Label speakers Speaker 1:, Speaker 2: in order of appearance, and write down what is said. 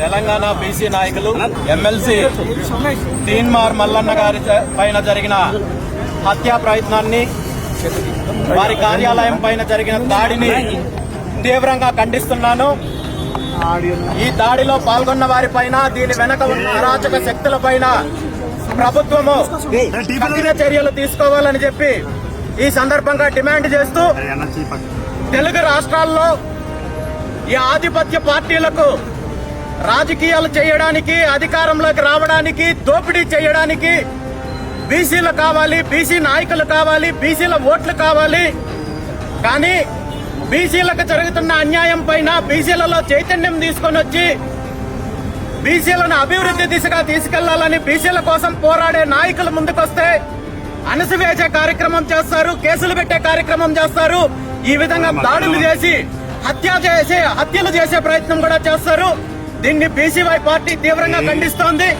Speaker 1: Telangana BC నాయకులు MLC Teenmar Mallanna గారి పైన జరిగిన హత్యా ప్రయత్నాన్ని వారి కార్యాలయం పైన జరిగిన దాడిని తీవ్రంగా ఖండిస్తున్నాను. ఈ దాడిలో పాల్గొన్న వారి పైన దీని వెనక ఉన్న అరాచక శక్తుల పైన ప్రభుత్వము కఠిన చర్యలు తీసుకోవాలని చెప్పి ఈ సందర్భంగా డిమాండ్ చేస్తూ తెలుగు రాష్ట్రాల్లో ఈ ఆధిపత్య పార్టీలకు రాజకీయాలు చేయడానికి అధికారంలోకి రావడానికి దోపిడీ చేయడానికి బీసీలు కావాలి బీసీ నాయకులు కావాలి బీసీల ఓట్లు కావాలి. కానీ బీసీలకు జరుగుతున్న అన్యాయం పైన బీసీలలో చైతన్యం తీసుకొని వచ్చి బీసీలను అభివృద్ధి దిశగా తీసుకెళ్ళాలని బీసీల కోసం పోరాడే నాయకులు ముందుకొస్తే అణసివేసే కార్యక్రమం చేస్తారు కేసులు పెట్టే కార్యక్రమం చేస్తారు. ఈ విధంగా దాడులు చేసి హత్య చేసే హత్యలు చేసే ప్రయత్నం కూడా చేస్తారు. దీన్ని బీసీవై పార్టీ తీవ్రంగా ఖండిస్తోంది.